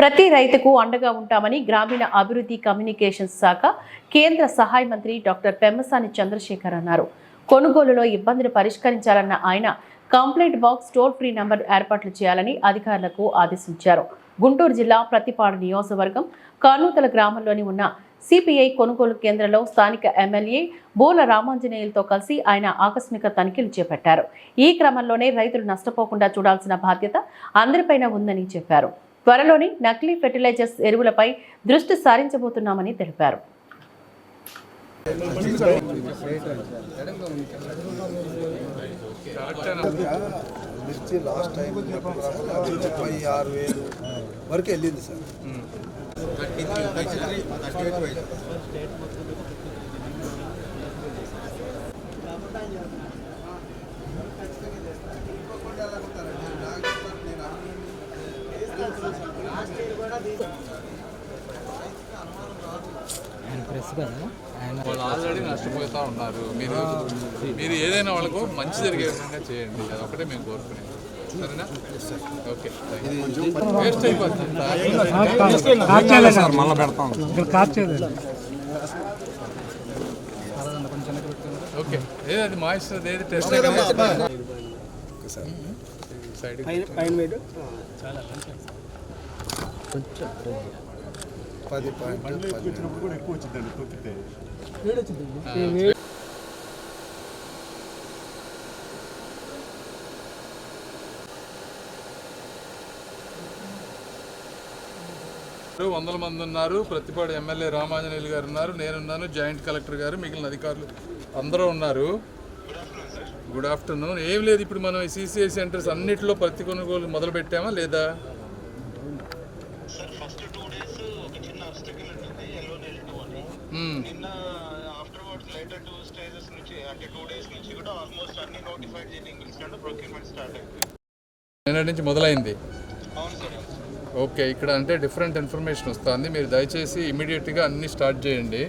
ప్రతి రైతుకు అండగా ఉంటామని గ్రామీణ అభివృద్ధి కమ్యూనికేషన్స్ శాఖ కేంద్ర సహాయ మంత్రి డాక్టర్ పెమ్మసాని చంద్రశేఖర్ అన్నారు. కొనుగోలులో ఇబ్బందులు పరిష్కరించాలన్న ఆయన complaint box toll free number ఏర్పాట్లు చేయాలని అధికారులకు ఆదేశించారు. గుంటూరు జిల్లా ప్రతిపాడు నియోజకవర్గం కానూతల గ్రామంలోని ఉన్న సిపిఐ కొనుగోలు కేంద్రంలో స్థానిక ఎమ్మెల్యే బోల రామాంజనేయులతో కలిసి ఆయన ఆకస్మిక తనిఖీలు చేపట్టారు. ఈ క్రమంలోనే రైతులు నష్టపోకుండా చూడాల్సిన బాధ్యత అందరిపైన ఉందని చెప్పారు. త్వరలోనే నకిలీ ఫెర్టిలైజర్స్ ఎరువులపై దృష్టి సారించబోతున్నామని తెలిపారు. మిర్చి లాస్ట్ టైం ముప్పై ఆరు వేలు వరకు వెళ్ళింది సార్. వాళ్ళు ఆల్రెడీ నష్టపోతా ఉన్నారు. మీరు మీరు ఏదైనా వాళ్ళకు మంచి జరిగే విధంగా చేయండి. అది ఒకటే మేము కోరుకునేది. సరేనా? ఓకే కాప్ చేయలేదు ఓకే ఏది అది మాయిశ్చర్ ఏది టెస్ట్ సైడ్ పది పాయింట్ పది. కూడా ఎక్కువ వచ్చిందండి తొక్కితే. వందల మంది ఉన్నారు. ప్రతిపాడు ఎమ్మెల్యే రామాంజనేయులు గారు ఉన్నారు. నేనున్నాను జాయింట్ కలెక్టర్ గారు మిగిలిన అధికారులు అందరూ ఉన్నారు. Good afternoon. ఏం లేదు ఇప్పుడు మనం ఈ సీసీఐ సెంటర్స్ అన్నిటిలో ప్రతి కొనుగోలు మొదలు పెట్టామా లేదా సార్ ఫస్ట్ టూ డేస్ ఒక చిన్న అబ్స్టకల్ ఉంటుంది ఎల్లో నెల్ టూ అని మ్మ్. నిన్న afterwards later two stages నుంచి అంటే టూ డేస్ నుంచి కూడా ఆల్మోస్ట్ అన్ని నోటిఫైడ్ చేయడం ప్రొక్యూర్మెంట్ స్టార్ట్ అయింది నిన్నటి నుంచి మొదలైంది? అవును సార్ ఓకే ఇక్కడ అంటే డిఫరెంట్ ఇన్ఫర్మేషన్ వస్తుంది. మీరు దయచేసి ఇమీడియట్గా అన్ని స్టార్ట్ చేయండి.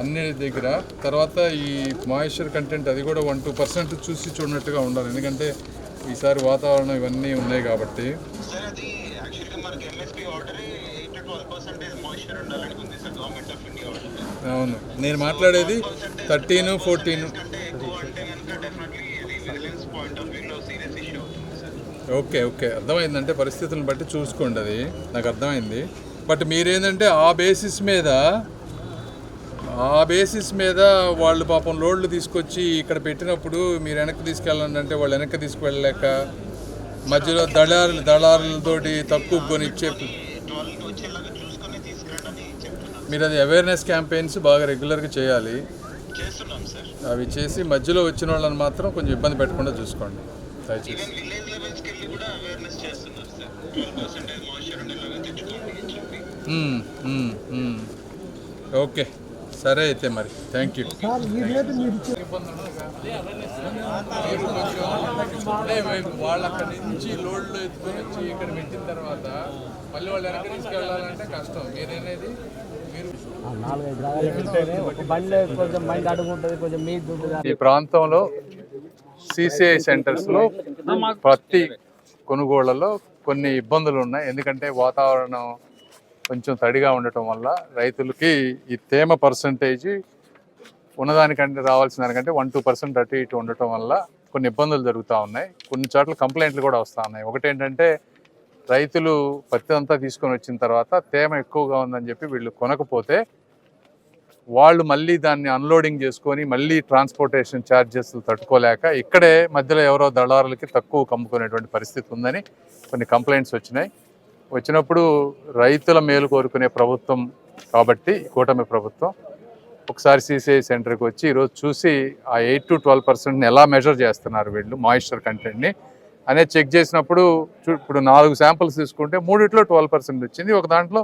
అన్ని దగ్గర. తర్వాత ఈ మాయిశ్చర్ కంటెంట్ అది కూడా వన్ టూ పర్సెంట్ చూసి చూడనట్టుగా ఉండాలి. ఎందుకంటే ఈసారి వాతావరణం ఇవన్నీ ఉన్నాయి కాబట్టి. సార్ అది యాక్చువల్గా మనకి ఎంఎస్పీ ఆర్డర్ అవును. నేను మాట్లాడేది థర్టీన్ ఫోర్టీన్. Okay okay. అర్థమైందంటే పరిస్థితులను బట్టి చూసుకోండి అది. నాకు అర్థమైంది. బట్ మీరేంటంటే ఆ బేసిస్ మీద ఆ బేసిస్ మీద వాళ్ళు పాపం లోడ్లు తీసుకొచ్చి ఇక్కడ పెట్టినప్పుడు మీరు వెనక్కి తీసుకెళ్ళండి అంటే వాళ్ళు వెనక్కి తీసుకువెళ్ళలేక మధ్యలో దళారులు దళారులతోటి తక్కువ కొనిచ్చే మీరు అది అవేర్నెస్ క్యాంపెయిన్స్ బాగా రెగ్యులర్గా చేయాలి. అవి చేసి మధ్యలో వచ్చిన వాళ్ళని మాత్రం కొంచెం ఇబ్బంది పెట్టకుండా చూసుకోండి. దయచేసి. ఓకే. సరే అయితే మరి. థ్యాంక్ యూ వాళ్ళు అక్కడి నుంచి లోడ్లు ఎత్తుకొని వచ్చి ఇక్కడ పెట్టిన తర్వాత మళ్ళీ వాళ్ళు వెనక్కి తీసుకెళ్ళాలంటే కష్టం. మీరేనేది? ఈ ప్రాంతంలో సిసిఐ సెంటర్స్లో ప్రతి కొనుగోళ్ళలో కొన్ని ఇబ్బందులు ఉన్నాయి. ఎందుకంటే వాతావరణం కొంచెం తడిగా ఉండటం వల్ల రైతులకి ఈ తేమ పర్సంటేజ్ ఉన్నదానికంటే రావాల్సిన దానికంటే వన్ టూ పర్సెంట్ అటు ఇటు ఉండటం వల్ల కొన్ని ఇబ్బందులు జరుగుతూ ఉన్నాయి. కొన్ని చోట్ల కంప్లైంట్లు కూడా వస్తూ ఉన్నాయి. ఒకటేంటంటే రైతులు పత్తి అంతా తీసుకొని వచ్చిన తర్వాత తేమ ఎక్కువగా ఉందని చెప్పి వీళ్ళు కొనకపోతే వాళ్ళు మళ్ళీ దాన్ని అన్లోడింగ్ చేసుకొని మళ్ళీ ట్రాన్స్పోర్టేషన్ ఛార్జెస్ తట్టుకోలేక ఇక్కడే మధ్యలో ఎవరో దళారులకి తక్కువ కమ్ముకునేటువంటి పరిస్థితి ఉందని కొన్ని కంప్లైంట్స్ వచ్చినాయి. వచ్చినప్పుడు రైతుల మేలు కోరుకునే ప్రభుత్వం కాబట్టి కూటమి ప్రభుత్వం ఒకసారి సిసిఐ సెంటర్కి వచ్చి ఈరోజు చూసి ఆ ఎయిట్ టు ట్వెల్వ్ పర్సెంట్ని ఎలా మెజర్ చేస్తున్నారు వీళ్ళు మాయిశ్చర్ కంటెంట్ని అనేది చెక్ చేసినప్పుడు చూ- ఇప్పుడు నాలుగు శాంపిల్స్ తీసుకుంటే మూడిట్లో ట్వెల్వ్ పర్సెంట్ వచ్చింది ఒక దాంట్లో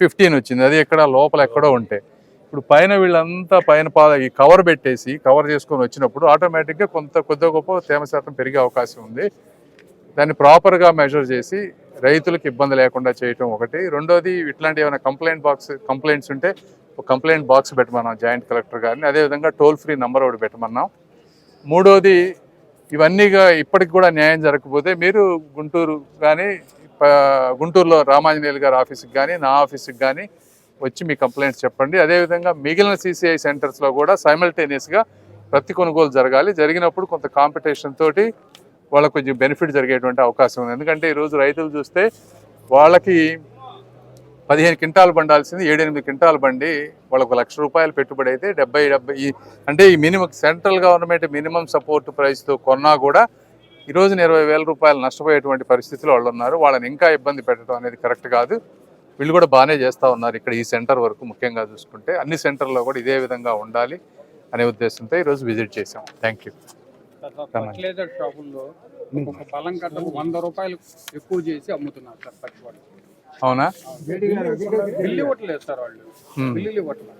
ఫిఫ్టీన్ వచ్చింది. అది ఎక్కడ లోపల ఎక్కడో ఉంటే. ఇప్పుడు పైన వీళ్ళంతా పైన పా ఈ కవర్ పెట్టేసి కవర్ చేసుకొని వచ్చినప్పుడు ఆటోమేటిక్గా కొంత కొద్ది గొప్ప తేమ శాతం పెరిగే అవకాశం ఉంది. దాన్ని ప్రాపర్గా మెజర్ చేసి రైతులకు ఇబ్బంది లేకుండా చేయటం ఒకటి. రెండోది ఇట్లాంటి ఏమైనా కంప్లైంట్ బాక్స్ కంప్లైంట్స్ ఉంటే ఒక కంప్లైంట్ బాక్స్ పెట్టమన్నాం జాయింట్ కలెక్టర్ గారిని. అదేవిధంగా టోల్ ఫ్రీ నెంబర్ ఒకటి పెట్టమన్నాం. మూడోది ఇవన్నీగా ఇప్పటికి కూడా న్యాయం జరగకపోతే మీరు గుంటూరు కానీ గుంటూరులో రామాంజనేయులు గారి ఆఫీస్కి కానీ నా ఆఫీస్కి కానీ వచ్చి మీ కంప్లైంట్స్ చెప్పండి. అదేవిధంగా మిగిలిన సిసిఐ సెంటర్స్లో కూడా సైమల్టేనియస్గా ప్రతి కొనుగోలు జరగాలి. జరిగినప్పుడు కొంత కాంపిటీషన్ తోటి వాళ్ళకు కొంచెం బెనిఫిట్ జరిగేటువంటి అవకాశం ఉంది. ఎందుకంటే ఈరోజు రైతులు చూస్తే వాళ్ళకి పదిహేను క్వింటాలు బండాల్సింది ఏడెనిమిది క్వింటాలు బండి వాళ్ళకు లక్ష రూపాయలు పెట్టుబడి అయితే డెబ్బై డెబ్బై అంటే ఈ minimum central government minimum support ప్రైస్తో కొన్నా కూడా ఈ రోజున ఇరవై వేల రూపాయలు నష్టపోయేటువంటి పరిస్థితిలో వాళ్ళు ఉన్నారు. వాళ్ళని ఇంకా ఇబ్బంది పెట్టడం అనేది కరెక్ట్ కాదు. వీళ్ళు కూడా బాగానే చేస్తూ ఉన్నారు ఇక్కడ ఈ సెంటర్ వరకు ముఖ్యంగా చూసుకుంటే. అన్ని సెంటర్లో కూడా ఇదే విధంగా ఉండాలి అనే ఉద్దేశంతో ఈరోజు విజిట్ చేసాం థ్యాంక్ యూ ఫర్టిలైజర్ షాపుల్లో ఒక బలం కట్టకు వంద రూపాయలు ఎక్కువ చేసి అమ్ముతున్నారు సార్ పచ్చి వాళ్ళు అవునా? బిల్లు ఇవ్వట్లేదు సార్ వాళ్ళు. బిల్లులు ఇవ్వట్లేదు.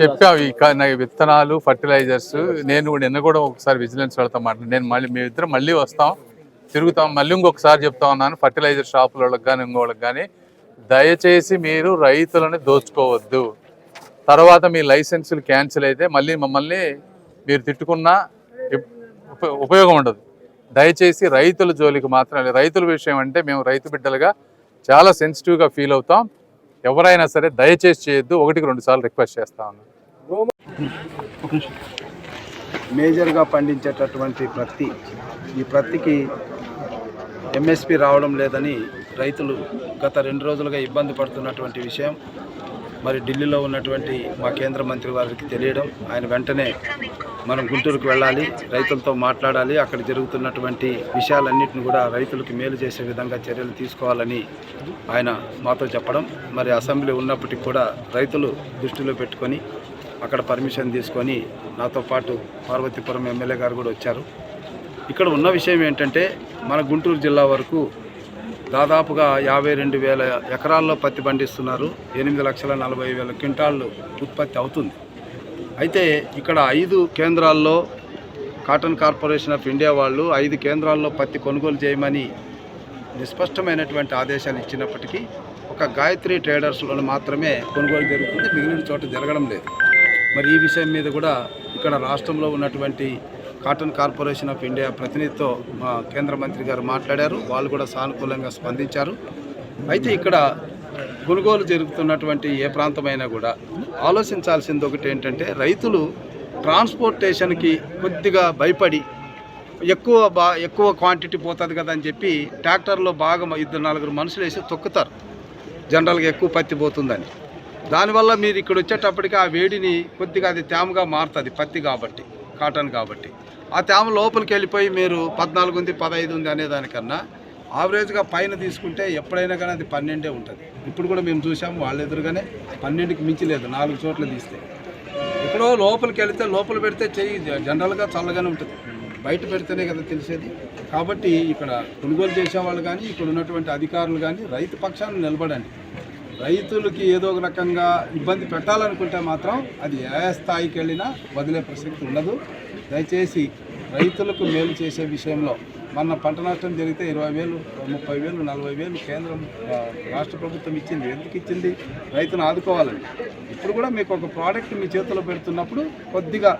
చెప్పావు ఈ విత్తనాలు ఫర్టిలైజర్స్ నేను కూడా నిన్న కూడా ఒకసారి విజిలెన్స్ వెళ్తాం మాట. నేను మళ్ళీ మీ ఇద్దరం మళ్ళీ వస్తాం తిరుగుతాం మళ్ళీ ఇంకొకసారి చెప్తా ఉన్నాను ఫర్టిలైజర్ షాపుల వాళ్ళకి కానీ ఇంకోళ్ళకి కానీ దయచేసి మీరు రైతులను దోచుకోవద్దు. తర్వాత మీ లైసెన్సులు క్యాన్సిల్ అయితే మళ్ళీ మమ్మల్ని మీరు తిట్టుకున్నా ఉపయోగం ఉండదు. దయచేసి రైతుల జోలికి మాత్రం రైతుల విషయం అంటే మేము రైతు బిడ్డలుగా చాలా సెన్సిటివ్గా ఫీల్ అవుతాం. ఎవరైనా సరే దయచేసి చేయొద్దు ఒకటికి రెండు సార్లు రిక్వెస్ట్ చేస్తా మేజర్గా పండించేటటువంటి ప్రత్తి ఈ ప్రత్తికి ఎంఎస్పి రావడం లేదని రైతులు గత రెండు రోజులుగా ఇబ్బంది పడుతున్నటువంటి విషయం మరి ఢిల్లీలో ఉన్నటువంటి మా కేంద్ర మంత్రి వారికి తెలియడం ఆయన వెంటనే మనం గుంటూరుకు వెళ్ళాలి రైతులతో మాట్లాడాలి అక్కడ జరుగుతున్నటువంటి విషయాలన్నింటిని కూడా రైతులకు మేలు చేసే విధంగా చర్యలు తీసుకోవాలని ఆయన మాతో చెప్పడం. మరి అసెంబ్లీ ఉన్నప్పటికీ కూడా రైతులు దృష్టిలో పెట్టుకొని అక్కడ పర్మిషన్ తీసుకొని నాతో పాటు పార్వతీపురం ఎమ్మెల్యే గారు కూడా వచ్చారు. ఇక్కడ ఉన్న విషయం ఏంటంటే మన గుంటూరు జిల్లా వరకు దాదాపుగా యాభై రెండు వేల ఎకరాల్లో పత్తి పండిస్తున్నారు. ఎనిమిది లక్షల నలభై వేల క్వింటాళ్ళు ఉత్పత్తి అవుతుంది. అయితే ఇక్కడ ఐదు కేంద్రాల్లో కాటన్ కార్పొరేషన్ ఆఫ్ ఇండియా వాళ్ళు ఐదు కేంద్రాల్లో పత్తి కొనుగోలు చేయమని నిస్పష్టమైనటువంటి ఆదేశాలు ఇచ్చినప్పటికీ ఒక గాయత్రి ట్రేడర్స్లో మాత్రమే కొనుగోలు జరుగుతుంది. మిగిలిన చోట జరగడం లేదు. మరి ఈ విషయం మీద కూడా ఇక్కడ రాష్ట్రంలో ఉన్నటువంటి కాటన్ కార్పొరేషన్ ఆఫ్ ఇండియా ప్రతినిధితో మా కేంద్ర మంత్రి గారు మాట్లాడారు. వాళ్ళు కూడా సానుకూలంగా స్పందించారు. అయితే ఇక్కడ కొనుగోలు జరుగుతున్నటువంటి ఏ ప్రాంతమైనా కూడా ఆలోచించాల్సింది ఒకటి ఏంటంటే రైతులు ట్రాన్స్పోర్టేషన్కి కొద్దిగా భయపడి ఎక్కువ బా ఎక్కువ క్వాంటిటీ పోతుంది కదా అని చెప్పి ట్రాక్టర్లో బాగా ఇద్దరు నలుగురు మనుషులు వేసి తొక్కుతారు. జనరల్గా ఎక్కువ పత్తి పోతుందని. దానివల్ల మీరు ఇక్కడ వచ్చేటప్పటికి ఆ వేడిని కొద్దిగా అది తేమగా మారుతుంది పత్తి కాబట్టి కాటన్ కాబట్టి. ఆ తేమ లోపలికి వెళ్ళిపోయి మీరు పద్నాలుగు ఉంది పదహైదు ఉంది అనే దానికన్నా ఆవరేజ్గా పైన తీసుకుంటే ఎప్పుడైనా కానీ అది పన్నెండే ఉంటుంది. ఇప్పుడు కూడా మేము చూసాము వాళ్ళ ఎదురుగానే పన్నెండుకి మించి లేదు నాలుగు చోట్ల తీస్తే. ఎక్కడో లోపలికి వెళితే లోపల పెడితే చెయ్యి జనరల్గా చల్లగానే ఉంటుంది. బయట పెడితేనే కదా తెలిసేది. కాబట్టి ఇక్కడ కొనుగోలు చేసేవాళ్ళు కానీ ఇక్కడ ఉన్నటువంటి అధికారులు కానీ రైతు పక్షాన్ని నిలబడండి. రైతులకి ఏదో ఒక రకంగా ఇబ్బంది పెట్టాలనుకుంటే మాత్రం అది ఏ స్థాయికి వెళ్ళినా వదిలే ప్రసక్తి ఉండదు. దయచేసి రైతులకు మేలు చేసే విషయంలో మన పంట నష్టం జరిగితే ఇరవై వేలు ముప్పై వేలు నలభై వేలు కేంద్రం రాష్ట్ర ప్రభుత్వం ఇచ్చింది. ఎందుకు ఇచ్చింది? రైతును ఆదుకోవాలని. ఇప్పుడు కూడా మీకు ఒక ప్రోడక్ట్ మీ చేతిలో పెడుతున్నప్పుడు కొద్దిగా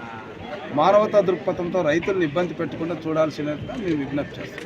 మానవతా దృక్పథంతో రైతులను ఇబ్బంది పెట్టకుండా చూడాల్సినట్టుగా మేము విజ్ఞప్తి చేస్తాం